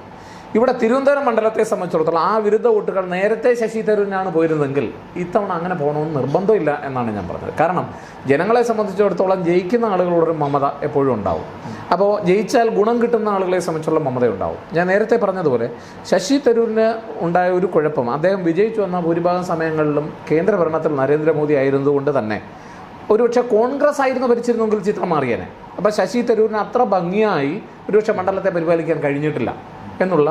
ഇവിടെ തിരുവനന്തപുരം മണ്ഡലത്തെ സംബന്ധിച്ചിടത്തോളം ആ വിരുദ്ധ വോട്ടുകൾ നേരത്തെ ശശി തരൂരിനാണ് പോയിരുന്നെങ്കിൽ ഇത്തവണ അങ്ങനെ പോകണമെന്ന് നിർബന്ധമില്ല എന്നാണ് ഞാൻ പറഞ്ഞത്. കാരണം ജനങ്ങളെ സംബന്ധിച്ചിടത്തോളം ജയിക്കുന്ന ആളുകളോടൊരു മമത എപ്പോഴും ഉണ്ടാവും. അപ്പോൾ ജയിച്ചാൽ ഗുണം കിട്ടുന്ന ആളുകളെ സംബന്ധിച്ചുള്ള മമത ഉണ്ടാവും. ഞാൻ നേരത്തെ പറഞ്ഞതുപോലെ ശശി തരൂരിന് ഉണ്ടായ ഒരു കുഴപ്പം അദ്ദേഹം വിജയിച്ചു വന്ന ഭൂരിഭാഗം സമയങ്ങളിലും കേന്ദ്രഭരണത്തിൽ നരേന്ദ്രമോദി ആയിരുന്നതുകൊണ്ട് തന്നെ. ഒരുപക്ഷെ കോൺഗ്രസ് ആയിരുന്നു ഭരിച്ചിരുന്നെങ്കിൽ ചിത്രം മാറിയേനെ. അപ്പോൾ ശശി തരൂരിന് അത്ര ഭംഗിയായി ഒരുപക്ഷെ മണ്ഡലത്തെ പരിപാലിക്കാൻ കഴിഞ്ഞിട്ടില്ല. എന്നുള്ള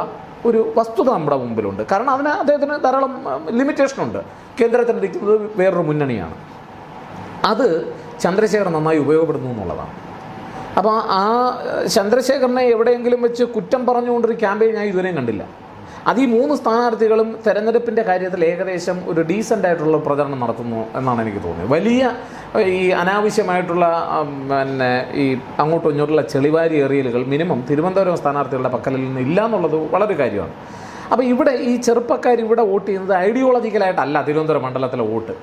ഒരു വസ്തുത നമ്മുടെ മുമ്പിലുണ്ട്. കാരണം അതിന് അദ്ദേഹത്തിന് ധാരാളം ലിമിറ്റേഷൻ ഉണ്ട് കേന്ദ്രത്തിലിരിക്കുന്നത് വേറൊരു മുന്നണിയാണ്. അത് ചന്ദ്രശേഖർ നന്നായി ഉപയോഗപ്പെടുന്നു എന്നുള്ളതാണ്. അപ്പോൾ ആ ചന്ദ്രശേഖരനെ എവിടെയെങ്കിലും വെച്ച് കുറ്റം പറഞ്ഞുകൊണ്ടൊരു ക്യാമ്പയിൻ ഞാൻ ഇതുവരെയും കണ്ടില്ല. അത് ഈ മൂന്ന് സ്ഥാനാർത്ഥികളും തെരഞ്ഞെടുപ്പിന്റെ കാര്യത്തിൽ ഏകദേശം ഒരു ഡീസന്റ് ആയിട്ടുള്ള പ്രചരണം നടത്തുന്നു എന്നാണ് എനിക്ക് തോന്നിയത്. വലിയ ഈ അനാവശ്യമായിട്ടുള്ള പിന്നെ ഈ അങ്ങോട്ടും ഇങ്ങോട്ടുള്ള ചെളിവാരി എറിയലുകൾ മിനിമം തിരുവനന്തപുരം സ്ഥാനാർത്ഥികളുടെ പക്കലിൽ നിന്ന് ഇല്ല എന്നുള്ളത് വളരെ കാര്യമാണ്. അപ്പോൾ ഇവിടെ ഈ ചെറുപ്പക്കാർ ഇവിടെ വോട്ട് ചെയ്യുന്നത് ഐഡിയോളജിക്കലായിട്ടല്ല തിരുവനന്തപുരം മണ്ഡലത്തിലെ വോട്ട്.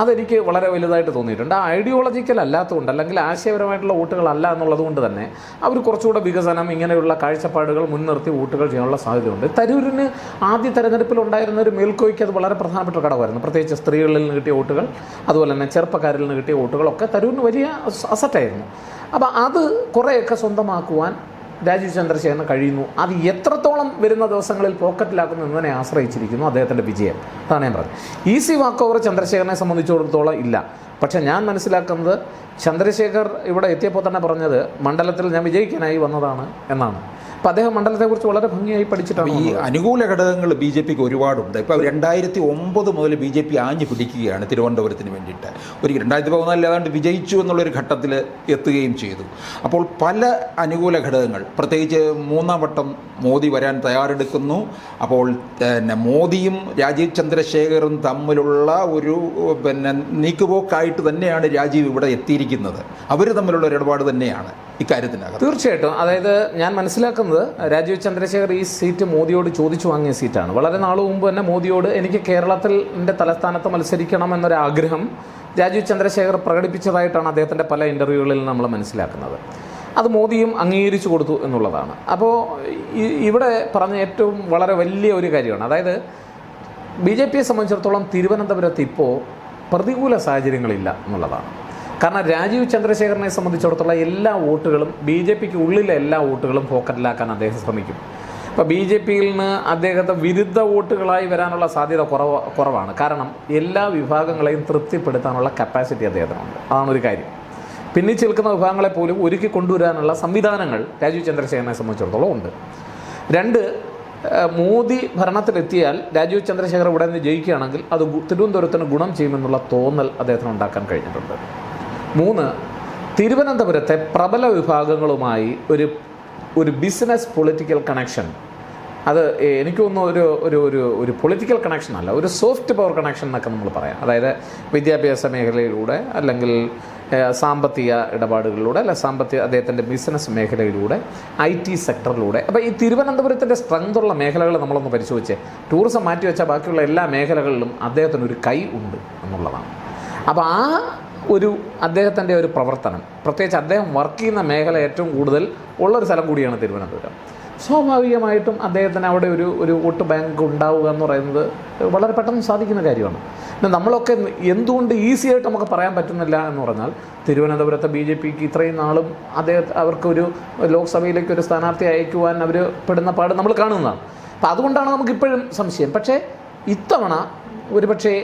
അതെനിക്ക് വളരെ വലുതായിട്ട് തോന്നിയിട്ടുണ്ട്. ആ ഐഡിയോളജിക്കൽ അല്ലാത്തതുകൊണ്ട് അല്ലെങ്കിൽ ആശയപരമായിട്ടുള്ള വോട്ടുകളല്ല എന്നുള്ളത് കൊണ്ട് തന്നെ അവർ കുറച്ചുകൂടെ വികസനം ഇങ്ങനെയുള്ള കാഴ്ചപ്പാടുകൾ മുൻനിർത്തി വോട്ടുകൾ ചെയ്യാനുള്ള സാധ്യതയുണ്ട്. തരൂരിന് ആദ്യ തെരഞ്ഞെടുപ്പിൽ ഉണ്ടായിരുന്ന ഒരു മേൽക്കോയ്ക്ക് അത് വളരെ പ്രധാനപ്പെട്ട ഘടകമായിരുന്നു. പ്രത്യേകിച്ച് സ്ത്രീകളിൽ നിന്ന് കിട്ടിയ വോട്ടുകൾ അതുപോലെ തന്നെ ചെറുപ്പക്കാരിൽ നിന്ന് കിട്ടിയ വോട്ടുകളൊക്കെ തരൂരിന് വലിയ അസറ്റായിരുന്നു അപ്പോൾ അത് കുറേയൊക്കെ സ്വന്തമാക്കുവാൻ രാജീവ് ചന്ദ്രശേഖരന് കഴിയുന്നു. അത് എത്രത്തോളം വരുന്ന ദിവസങ്ങളിൽ പോക്കറ്റിലാക്കുന്നു എന്നതിനെ ആശ്രയിച്ചിരിക്കുന്നു അദ്ദേഹത്തിന്റെ വിജയം. അതാണ് ഞാൻ പറഞ്ഞത്. ഈസി വാക്ക് ഓവർ ചന്ദ്രശേഖരനെ സംബന്ധിച്ചിടത്തോളം ഇല്ല. പക്ഷേ ഞാൻ മനസ്സിലാക്കുന്നത് ചന്ദ്രശേഖർ ഇവിടെ എത്തിയപ്പോൾ തന്നെ പറഞ്ഞത് മണ്ഡലത്തിൽ ഞാൻ വിജയിക്കാനായി വന്നതാണ് എന്നാണ്. അപ്പം അദ്ദേഹം മണ്ഡലത്തെക്കുറിച്ച് വളരെ ഭംഗിയായി പഠിച്ചിട്ടാണ് ഈ അനുകൂല ഘടകങ്ങൾ ബി ജെ പിക്ക് ഒരുപാടുണ്ട്. ഇപ്പോൾ രണ്ടായിരത്തി ഒമ്പത് മുതൽ ബി ജെ പി ആഞ്ഞു പിടിക്കുകയാണ് തിരുവനന്തപുരത്തിന് വേണ്ടിയിട്ട്. ഒരു രണ്ടായിരത്തി പതിനാലിൽ ഏതാണ്ട് വിജയിച്ചു എന്നുള്ളൊരു ഘട്ടത്തിൽ എത്തുകയും ചെയ്തു. അപ്പോൾ പല അനുകൂല ഘടകങ്ങൾ പ്രത്യേകിച്ച് മൂന്നാം വട്ടം മോദി വരാൻ തയ്യാറെടുക്കുന്നു. അപ്പോൾ പിന്നെ മോദിയും രാജീവ് ചന്ദ്രശേഖറും തമ്മിലുള്ള ഒരു പിന്നെ നീക്കുപോക്കായിട്ട് തന്നെയാണ് രാജീവ് ഇവിടെ എത്തിയിരിക്കുന്നത്. അവർ തമ്മിലുള്ള ഒരു ഇടപാട് തന്നെയാണ് ഇക്കാര്യത്തിനകത്ത്. തീർച്ചയായിട്ടും. അതായത് ഞാൻ മനസ്സിലാക്കുന്നത് രാജീവ് ചന്ദ്രശേഖർ ഈ സീറ്റ് മോദിയോട് ചോദിച്ചു വാങ്ങിയ സീറ്റാണ്. വളരെ നാൾ മുമ്പ് തന്നെ മോദിയോട് എനിക്ക് കേരളത്തിൽ എന്റെ തലസ്ഥാനത്ത് മത്സരിക്കണം എന്നൊരാഗ്രഹം രാജീവ് ചന്ദ്രശേഖർ പ്രകടിപ്പിച്ചതായിട്ടാണ് അദ്ദേഹത്തിന്റെ പല ഇന്റർവ്യൂകളിൽ നമ്മൾ മനസ്സിലാക്കുന്നത്. അത് മോദിയും അംഗീകരിച്ചു കൊടുത്തു എന്നുള്ളതാണ്. അപ്പോൾ ഇവിടെ പറഞ്ഞ ഏറ്റവും വളരെ വലിയ ഒരു കാര്യമാണ്. അതായത് ബി ജെ പിയെ സംബന്ധിച്ചിടത്തോളം തിരുവനന്തപുരത്ത് ഇപ്പോൾ പ്രതികൂല സാഹചര്യങ്ങളില്ല എന്നുള്ളതാണ്. കാരണം രാജീവ് ചന്ദ്രശേഖരനെ സംബന്ധിച്ചിടത്തോളം എല്ലാ വോട്ടുകളും ബി ജെ പിക്ക് ഉള്ളിലെ എല്ലാ വോട്ടുകളും പോക്കറ്റിലാക്കാൻ അദ്ദേഹം ശ്രമിക്കും. ഇപ്പോൾ ബി ജെ പിയിൽ നിന്ന് അദ്ദേഹത്തെ വിരുദ്ധ വോട്ടുകളായി വരാനുള്ള സാധ്യത കുറവ് കുറവാണ്. കാരണം എല്ലാ വിഭാഗങ്ങളെയും തൃപ്തിപ്പെടുത്താനുള്ള കപ്പാസിറ്റി അദ്ദേഹത്തിനുണ്ട്. അതാണ് ഒരു കാര്യം. പിന്നിച്ച് നിൽക്കുന്ന വിഭാഗങ്ങളെ പോലും ഒരുക്കി കൊണ്ടുവരാനുള്ള സംവിധാനങ്ങൾ രാജീവ് ചന്ദ്രശേഖരനെ സംബന്ധിച്ചിടത്തോളം ഉണ്ട്. രണ്ട് മോദി ഭരണത്തിലെത്തിയാൽ രാജീവ് ചന്ദ്രശേഖർ ഇവിടെ നിന്ന് ജയിക്കുകയാണെങ്കിൽ അത് തിരുവനന്തപുരത്തിന് ഗുണം ചെയ്യുമെന്നുള്ള തോന്നൽ അദ്ദേഹത്തിന് ഉണ്ടാക്കാൻ കഴിഞ്ഞിട്ടുണ്ട്. മൂന്ന് തിരുവനന്തപുരത്തെ പ്രബല വിഭാഗങ്ങളുമായി ഒരു ഒരു ബിസിനസ് പൊളിറ്റിക്കൽ കണക്ഷൻ അത് എനിക്ക് തോന്നുന്നു ഒരു ഒരു ഒരു ഒരു പൊളിറ്റിക്കൽ കണക്ഷൻ അല്ല ഒരു സോഫ്റ്റ് പവർ കണക്ഷൻ എന്നൊക്കെ നമ്മൾ പറയാം. അതായത് വിദ്യാഭ്യാസ മേഖലയിലൂടെ അല്ലെങ്കിൽ സാമ്പത്തിക ഇടപാടുകളിലൂടെ അല്ല സാമ്പത്തിക അദ്ദേഹത്തിന്റെ ബിസിനസ് മേഖലയിലൂടെ ഐ ടി സെക്ടറിലൂടെ അപ്പോൾ ഈ തിരുവനന്തപുരത്തിന്റെ സ്ട്രെങ്ത് ഉള്ള മേഖലകൾ നമ്മളൊന്ന് പരിശോധിച്ചേ. ടൂറിസം മാറ്റി വെച്ചാൽ ബാക്കിയുള്ള എല്ലാ മേഖലകളിലും അദ്ദേഹത്തിന് ഒരു കൈ ഉണ്ട് എന്നുള്ളതാണ്. അപ്പോൾ ആ ഒരു അദ്ദേഹത്തിന്റെ ഒരു പ്രവർത്തനം പ്രത്യേകിച്ച് അദ്ദേഹം വർക്ക് ചെയ്യുന്ന മേഖല ഏറ്റവും കൂടുതൽ ഉള്ളൊരു സ്ഥലം കൂടിയാണ് തിരുവനന്തപുരം. സ്വാഭാവികമായിട്ടും അദ്ദേഹത്തിന് അവിടെ ഒരു ഒരു വോട്ട് ബാങ്ക് ഉണ്ടാവുക എന്ന് പറയുന്നത് വളരെ പെട്ടെന്ന് സാധിക്കുന്ന കാര്യമാണ്. പിന്നെ നമ്മളൊക്കെ എന്തുകൊണ്ട് ഈസി ആയിട്ട് നമുക്ക് പറയാൻ പറ്റുന്നില്ല എന്ന് പറഞ്ഞാൽ തിരുവനന്തപുരത്തെ ബി ജെ പിക്ക് ഇത്രയും നാളും അദ്ദേഹത്തെ അവർക്കൊരു ലോക്സഭയിലേക്ക് ഒരു സ്ഥാനാർത്ഥി അയക്കുവാൻ അവർ പെടുന്ന പാട് നമ്മൾ കാണുന്നതാണ്. അപ്പം അതുകൊണ്ടാണ് നമുക്ക് ഇപ്പോഴും സംശയം. പക്ഷേ ഇത്തവണ ഒരുപക്ഷേ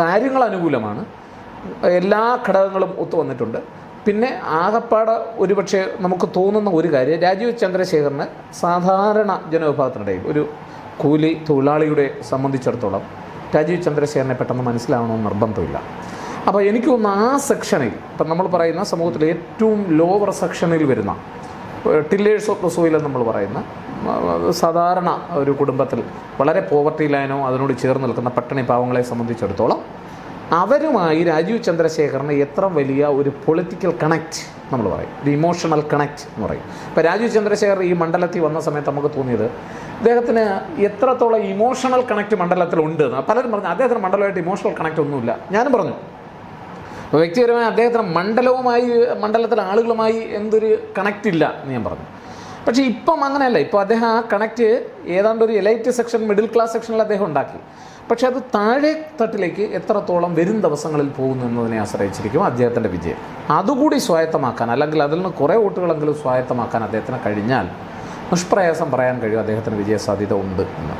കാര്യങ്ങൾ അനുകൂലമാണ്. എല്ലാ ഘടകങ്ങളും ഒത്തു വന്നിട്ടുണ്ട് പിന്നെ ആകപ്പാട് ഒരുപക്ഷെ നമുക്ക് തോന്നുന്ന ഒരു കാര്യം രാജീവ് ചന്ദ്രശേഖറിന് സാധാരണ ജനവിഭാഗത്തിനിടയിൽ ഒരു കൂലി തൊഴിലാളിയുടെ സംബന്ധിച്ചിടത്തോളം രാജീവ് ചന്ദ്രശേഖരനെ പെട്ടെന്ന് മനസ്സിലാവണമെന്ന് നിർബന്ധമില്ല. അപ്പോൾ എനിക്ക് തോന്നുന്നു ആ സെക്ഷനിൽ ഇപ്പം നമ്മൾ പറയുന്ന സമൂഹത്തിലെ ഏറ്റവും ലോവർ സെക്ഷനിൽ വരുന്ന ടില്ലേഴ്സ് ഓഫ് എന്ന് നമ്മൾ പറയുന്ന സാധാരണ ഒരു കുടുംബത്തിൽ വളരെ പോവർട്ടി ലൈനോ അതിനോട് ചേർന്ന് നിൽക്കുന്ന പട്ടിണി പാവങ്ങളെ സംബന്ധിച്ചിടത്തോളം അവരുമായി രാജീവ് ചന്ദ്രശേഖറിന് എത്ര വലിയ ഒരു പൊളിറ്റിക്കൽ കണക്റ്റ് നമ്മൾ പറയും. ഒരു ഇമോഷണൽ കണക്റ്റ് എന്ന് പറയും. ഇപ്പോൾ രാജീവ് ചന്ദ്രശേഖർ ഈ മണ്ഡലത്തിൽ വന്ന സമയത്ത് നമുക്ക് തോന്നിയത് അദ്ദേഹത്തിന് എത്രത്തോളം ഇമോഷണൽ കണക്റ്റ് മണ്ഡലത്തിലുണ്ട് എന്ന്. പലരും പറഞ്ഞു അദ്ദേഹത്തിന് മണ്ഡലമായിട്ട് ഇമോഷണൽ കണക്റ്റ് ഒന്നുമില്ല. ഞാനും പറഞ്ഞു. വ്യക്തിപരമായി അദ്ദേഹത്തിന് മണ്ഡലവുമായി മണ്ഡലത്തിലെ ആളുകളുമായി എന്തൊരു കണക്റ്റ് ഇല്ല എന്ന് ഞാൻ പറഞ്ഞു. പക്ഷേ ഇപ്പം അങ്ങനെയല്ല. ഇപ്പോൾ അദ്ദേഹം ആ കണക്റ്റ് ഏതാണ്ട് ഒരു എലൈറ്റ് സെക്ഷൻ മിഡിൽ ക്ലാസ് സെക്ഷനിൽ അദ്ദേഹം ഉണ്ടാക്കി. പക്ഷേ അത് താഴെ തട്ടിലേക്ക് എത്രത്തോളം വരും ദിവസങ്ങളിൽ പോകുന്നു എന്നതിനെ ആശ്രയിച്ചിരിക്കും അദ്ദേഹത്തിന്റെ വിജയം. അതുകൂടി സ്വായത്തമാക്കാൻ അല്ലെങ്കിൽ അതിൽ നിന്ന് കുറേ വോട്ടുകളെങ്കിലും സ്വായത്തമാക്കാൻ അദ്ദേഹത്തിന് കഴിഞ്ഞാൽ നിഷ്പ്രയാസം പറയാൻ കഴിയും അദ്ദേഹത്തിന് വിജയ സാധ്യത ഉണ്ട് എന്ന്.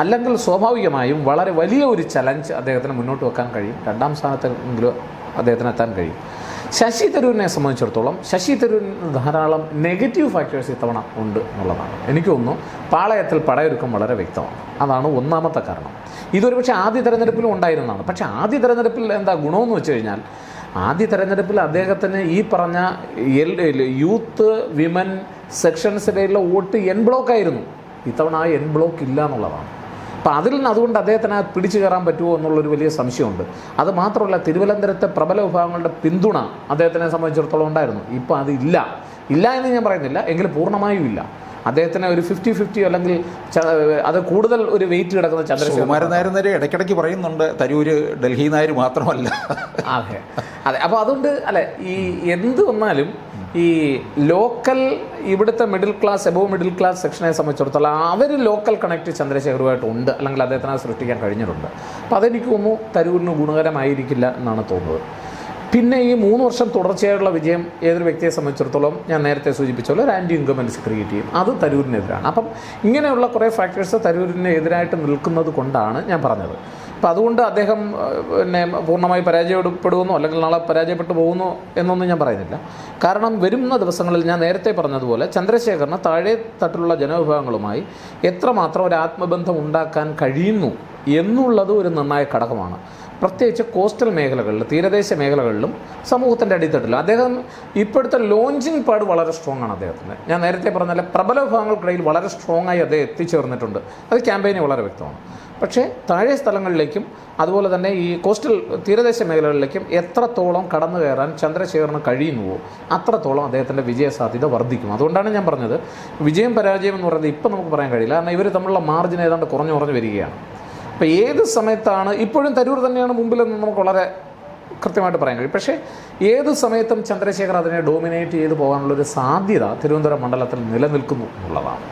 അല്ലെങ്കിൽ സ്വാഭാവികമായും വളരെ വലിയ ഒരു ചലഞ്ച് അദ്ദേഹത്തിന് മുന്നോട്ട് വെക്കാൻ കഴിയും. രണ്ടാം സ്ഥാനത്തെങ്കിലും അദ്ദേഹത്തിന് എത്താൻ കഴിയും. ശശി തരൂരിനെ സംബന്ധിച്ചിടത്തോളം ശശി തരൂരിന് ധാരാളം നെഗറ്റീവ് ഫാക്ടേഴ്സ് ഇത്തവണ ഉണ്ട് എന്നുള്ളതാണ്. എനിക്ക് തോന്നുന്നു പാളയത്തിൽ പടയൊരുക്കം വളരെ വ്യക്തമാണ്. അതാണ് ഒന്നാമത്തെ കാരണം. ഇതൊരു പക്ഷേ ആദ്യ തെരഞ്ഞെടുപ്പിലും ഉണ്ടായിരുന്നതാണ്. പക്ഷേ ആദ്യ തെരഞ്ഞെടുപ്പിൽ എന്താ ഗുണമെന്ന് വെച്ച് കഴിഞ്ഞാൽ ആദ്യ തെരഞ്ഞെടുപ്പിൽ അദ്ദേഹത്തിന് ഈ പറഞ്ഞ എൽ യൂത്ത് വിമൻ സെക്ഷൻസിലുള്ള വോട്ട് എൻ ബ്ലോക്ക് ആയിരുന്നു. ഇത്തവണ ആ എൻ ബ്ലോക്ക് ഇല്ല എന്നുള്ളതാണ്. അപ്പോൾ അതിൽ നിന്ന് അതുകൊണ്ട് അദ്ദേഹത്തിന് പിടിച്ചു കയറാൻ പറ്റുമോ എന്നുള്ളൊരു വലിയ സംശയമുണ്ട്. അത് മാത്രമല്ല തിരുവനന്തപുരത്തെ പ്രബല വിഭാഗങ്ങളുടെ പിന്തുണ അദ്ദേഹത്തിനെ സംബന്ധിച്ചിടത്തോളം ഉണ്ടായിരുന്നു. ഇപ്പോൾ അതില്ല ഇല്ല. എന്ന് ഞാൻ പറയുന്നില്ല. എങ്കിലും പൂർണമായും ഇല്ല. അദ്ദേഹത്തിന് ഒരു ഫിഫ്റ്റി ഫിഫ്റ്റി അല്ലെങ്കിൽ അത് കൂടുതൽ ഒരു വെയിറ്റ് കിടക്കുന്ന ചന്ദ്രശേഖരൻ നായർ നേരെ ഇടയ്ക്കിടയ്ക്ക് പറയുന്നുണ്ട് തരൂര് ഡൽഹി നായർ മാത്രമല്ല. അതെ. അതെ. അപ്പോൾ അതുകൊണ്ട് അല്ലെ ഈ എന്ത് വന്നാലും ഈ ലോക്കൽ ഇവിടുത്തെ middle class above middle class സെക്ഷനെ സംബന്ധിച്ചിടത്തോളം അവർ ലോക്കൽ കണക്ട് ചന്ദ്രശേഖറുമായിട്ട് ഉണ്ട്. അല്ലെങ്കിൽ അദ്ദേഹത്തിന് സൃഷ്ടിക്കാൻ കഴിഞ്ഞിട്ടുണ്ട്. അപ്പോൾ അതെനിക്ക് തോന്നുന്നു തരൂരിന് ഗുണകരമായിരിക്കില്ല എന്നാണ് തോന്നുന്നത്. പിന്നെ ഈ മൂന്ന് വർഷം തുടർച്ചയായുള്ള വിജയം ഏതൊരു വ്യക്തിയെ സംബന്ധിച്ചിടത്തോളം ഞാൻ നേരത്തെ സൂചിപ്പിച്ച പോലെ ഒരു ആന്റി ഇൻകമൻസ് ക്രിയേറ്റ് ചെയ്യും അത് തരൂരിനെതിരാണ്. അപ്പം ഇങ്ങനെയുള്ള കുറേ ഫാക്ടേഴ്സ് തരൂരിനെ എതിരായിട്ട് നിൽക്കുന്നത് കൊണ്ടാണ് ഞാൻ പറഞ്ഞത്. അപ്പോൾ അതുകൊണ്ട് അദ്ദേഹം പിന്നെ പൂർണമായി പരാജയപ്പെടുമെന്നോ അല്ലെങ്കിൽ നാളെ പരാജയപ്പെട്ടു പോകുന്നോ എന്നൊന്നും ഞാൻ പറയുന്നില്ല. കാരണം വരുന്ന ദിവസങ്ങളിൽ ഞാൻ നേരത്തെ പറഞ്ഞതുപോലെ ചന്ദ്രശേഖറിന് താഴെ തട്ടിലുള്ള ജനവിഭാഗങ്ങളുമായി എത്രമാത്രം ഒരു ആത്മബന്ധം ഉണ്ടാക്കാൻ കഴിയുന്നു എന്നുള്ളത് ഒരു നിർണായക ഘടകമാണ്. പ്രത്യേകിച്ച് കോസ്റ്റൽ മേഖലകളിൽ തീരദേശ മേഖലകളിലും സമൂഹത്തിന്റെ അടിത്തട്ടിലും അദ്ദേഹം ഇപ്പോഴത്തെ ലോഞ്ചിങ് പാട് വളരെ സ്ട്രോങ് ആണ് അദ്ദേഹത്തിന്. ഞാൻ നേരത്തെ പറഞ്ഞാൽ പ്രബല വിഭാഗങ്ങൾക്കിടയിൽ വളരെ സ്ട്രോങ് ആയി അദ്ദേഹം എത്തിച്ചേർന്നിട്ടുണ്ട്. അത് ക്യാമ്പയിന് വളരെ വ്യക്തമാണ്. പക്ഷേ താഴെ സ്ഥലങ്ങളിലേക്കും അതുപോലെ തന്നെ ഈ കോസ്റ്റൽ തീരദേശ മേഖലകളിലേക്കും എത്രത്തോളം കടന്നു കയറാൻ ചന്ദ്രശേഖരന് കഴിയുന്നുവോ അത്രത്തോളം അദ്ദേഹത്തിന്റെ വിജയ സാധ്യത വർദ്ധിക്കും. അതുകൊണ്ടാണ് ഞാൻ പറഞ്ഞത് വിജയം പരാജയം എന്ന് പറയുന്നത് ഇപ്പം നമുക്ക് പറയാൻ കഴിയില്ല. കാരണം ഇവർ തമ്മിലുള്ള മാർജിൻ ഏതാണ്ട് കുറഞ്ഞു കുറഞ്ഞു വരികയാണ്. അപ്പോൾ ഏത് സമയത്താണ്? ഇപ്പോഴും തരൂർ തന്നെയാണ് മുമ്പിലെന്ന് നമുക്ക് വളരെ കൃത്യമായിട്ട് പറയാൻ കഴിയും. പക്ഷേ ഏത് സമയത്തും ചന്ദ്രശേഖർ അതിനെ ഡോമിനേറ്റ് ചെയ്ത് പോകാനുള്ളൊരു സാധ്യത തിരുവനന്തപുരം മണ്ഡലത്തിൽ നിലനിൽക്കുന്നു എന്നുള്ളതാണ്.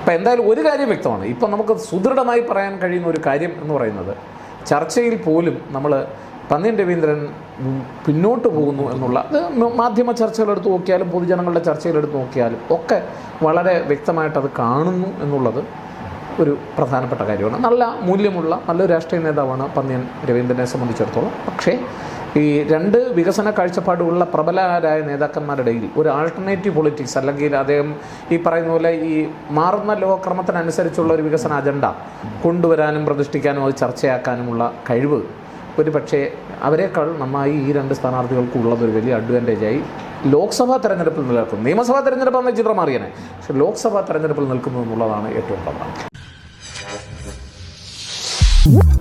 അപ്പോൾ എന്തായാലും ഒരു കാര്യം വ്യക്തമാണ്. ഇപ്പം നമുക്ക് സുദൃഢമായി പറയാൻ കഴിയുന്ന ഒരു കാര്യം എന്ന് പറയുന്നത് ചർച്ചയിൽ പോലും നമ്മൾ പന്നിയൻ രവീന്ദ്രൻ പിന്നോട്ട് പോകുന്നു എന്നുള്ള അത് മാധ്യമ ചർച്ചകളെടുത്ത് നോക്കിയാലും പൊതുജനങ്ങളുടെ ചർച്ചകളെടുത്ത് നോക്കിയാലും ഒക്കെ വളരെ വ്യക്തമായിട്ട് അത് കാണുന്നു എന്നുള്ളത് ഒരു പ്രധാനപ്പെട്ട കാര്യമാണ്. നല്ല മൂല്യമുള്ള നല്ലൊരു രാഷ്ട്രീയ നേതാവാണ് പന്നിയൻ രവീന്ദ്രനെ സംബന്ധിച്ചിടത്തോളം. പക്ഷേ ഈ രണ്ട് വികസന കാഴ്ചപ്പാടുകളുള്ള പ്രബലരായ നേതാക്കന്മാരുടെ ഇടയിൽ ഒരു ആൾട്ടർനേറ്റീവ് പൊളിറ്റിക്സ് അല്ലെങ്കിൽ അദ്ദേഹം ഈ പറയുന്ന പോലെ ഈ മാറുന്ന ലോകക്രമത്തിനനുസരിച്ചുള്ള ഒരു വികസന അജണ്ട കൊണ്ടുവരാനും പ്രതിഷ്ഠിക്കാനും അത് ചർച്ചയാക്കാനുമുള്ള കഴിവ് ഒരു പക്ഷേ അവരെക്കാൾ നന്നായി ഈ രണ്ട് സ്ഥാനാർത്ഥികൾക്കും ഉള്ളതൊരു വലിയ അഡ്വാന്റേജായി ലോക്സഭാ തെരഞ്ഞെടുപ്പിൽ നിലനിൽക്കും. നിയമസഭാ തെരഞ്ഞെടുപ്പാണ് ചിത്രം അറിയണേ പക്ഷേ ലോക്സഭാ തെരഞ്ഞെടുപ്പിൽ നിൽക്കുന്നു എന്നുള്ളതാണ് ഏറ്റവും പ്രധാനം. Whoop.